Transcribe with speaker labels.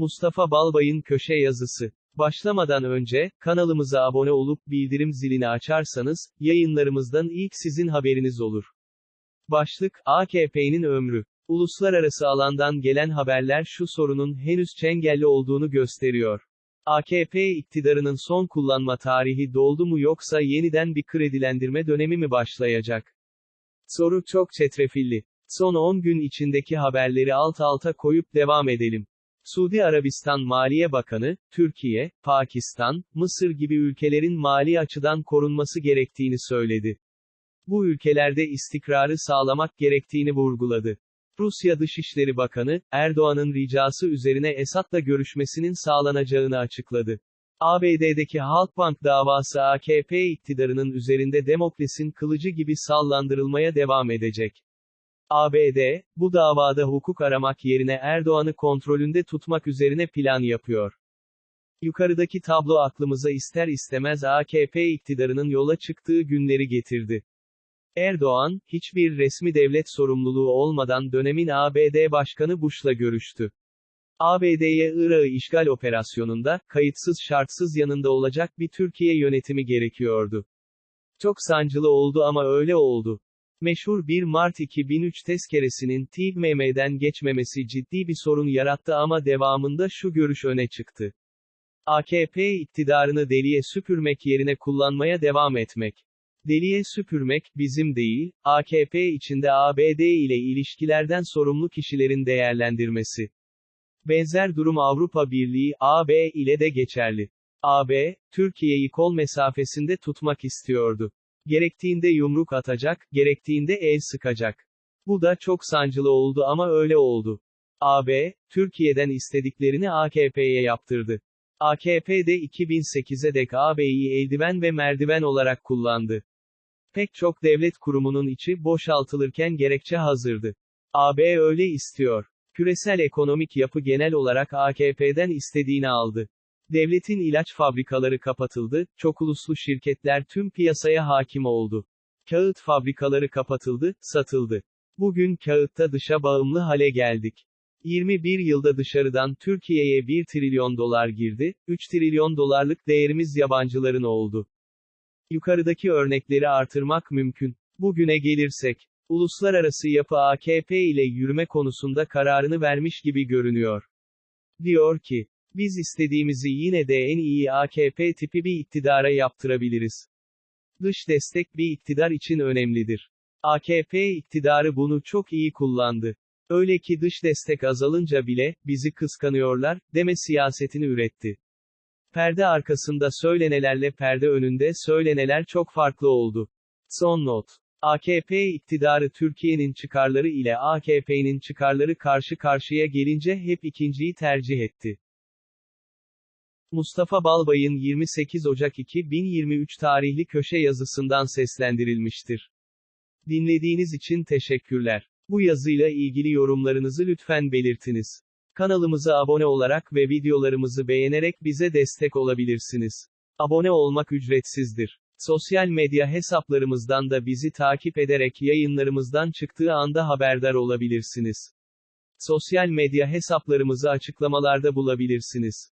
Speaker 1: Mustafa Balbay'ın köşe yazısı. Başlamadan önce, kanalımıza abone olup bildirim zilini açarsanız, yayınlarımızdan ilk sizin haberiniz olur. Başlık, AKP'nin ömrü. Uluslararası alandan gelen haberler şu sorunun henüz çengelli olduğunu gösteriyor. AKP iktidarının son kullanma tarihi doldu mu yoksa yeniden bir kredilendirme dönemi mi başlayacak? Soru çok çetrefilli. Son 10 gün içindeki haberleri alt alta koyup devam edelim. Suudi Arabistan Maliye Bakanı, Türkiye, Pakistan, Mısır gibi ülkelerin mali açıdan korunması gerektiğini söyledi. Bu ülkelerde istikrarı sağlamak gerektiğini vurguladı. Rusya Dışişleri Bakanı, Erdoğan'ın ricası üzerine Esad'la görüşmesinin sağlanacağını açıkladı. ABD'deki Halkbank davası AKP iktidarının üzerinde Demokles'in kılıcı gibi sallandırılmaya devam edecek. ABD, bu davada hukuk aramak yerine Erdoğan'ı kontrolünde tutmak üzerine plan yapıyor. Yukarıdaki tablo aklımıza ister istemez AKP iktidarının yola çıktığı günleri getirdi. Erdoğan, hiçbir resmi devlet sorumluluğu olmadan dönemin ABD Başkanı Bush'la görüştü. ABD'ye Irak'ı işgal operasyonunda, kayıtsız şartsız yanında olacak bir Türkiye yönetimi gerekiyordu. Çok sancılı oldu ama öyle oldu. Meşhur 1 Mart 2003 tezkeresinin TİBMM'den geçmemesi ciddi bir sorun yarattı ama devamında şu görüş öne çıktı. AKP iktidarını deliye süpürmek yerine kullanmaya devam etmek. Deliye süpürmek, bizim değil, AKP içinde ABD ile ilişkilerden sorumlu kişilerin değerlendirmesi. Benzer durum Avrupa Birliği, AB ile de geçerli. AB, Türkiye'yi kol mesafesinde tutmak istiyordu. Gerektiğinde yumruk atacak, gerektiğinde el sıkacak. Bu da çok sancılı oldu ama öyle oldu. AB, Türkiye'den istediklerini AKP'ye yaptırdı. AKP de 2008'e dek AB'yi eldiven ve merdiven olarak kullandı. Pek çok devlet kurumunun içi boşaltılırken gerekçe hazırdı. AB öyle istiyor. Küresel ekonomik yapı genel olarak AKP'den istediğini aldı. Devletin ilaç fabrikaları kapatıldı, çok uluslu şirketler tüm piyasaya hakim oldu. Kağıt fabrikaları kapatıldı, satıldı. Bugün kağıtta dışa bağımlı hale geldik. 21 yılda dışarıdan Türkiye'ye 1 trilyon dolar girdi, 3 trilyon dolarlık değerimiz yabancıların oldu. Yukarıdaki örnekleri artırmak mümkün. Bugüne gelirsek, uluslararası yapı AKP ile yürüme konusunda kararını vermiş gibi görünüyor. Diyor ki, biz istediğimizi yine de en iyi AKP tipi bir iktidara yaptırabiliriz. Dış destek bir iktidar için önemlidir. AKP iktidarı bunu çok iyi kullandı. Öyle ki dış destek azalınca bile, bizi kıskanıyorlar, deme siyasetini üretti. Perde arkasında söylenelerle perde önünde söyleneler çok farklı oldu. Son not. AKP iktidarı Türkiye'nin çıkarları ile AKP'nin çıkarları karşı karşıya gelince hep ikinciyi tercih etti. Mustafa Balbay'ın 28 Ocak 2023 tarihli köşe yazısından seslendirilmiştir. Dinlediğiniz için teşekkürler. Bu yazıyla ilgili yorumlarınızı lütfen belirtiniz. Kanalımıza abone olarak ve videolarımızı beğenerek bize destek olabilirsiniz. Abone olmak ücretsizdir. Sosyal medya hesaplarımızdan da bizi takip ederek yayınlarımızdan çıktığı anda haberdar olabilirsiniz. Sosyal medya hesaplarımızı açıklamalarda bulabilirsiniz.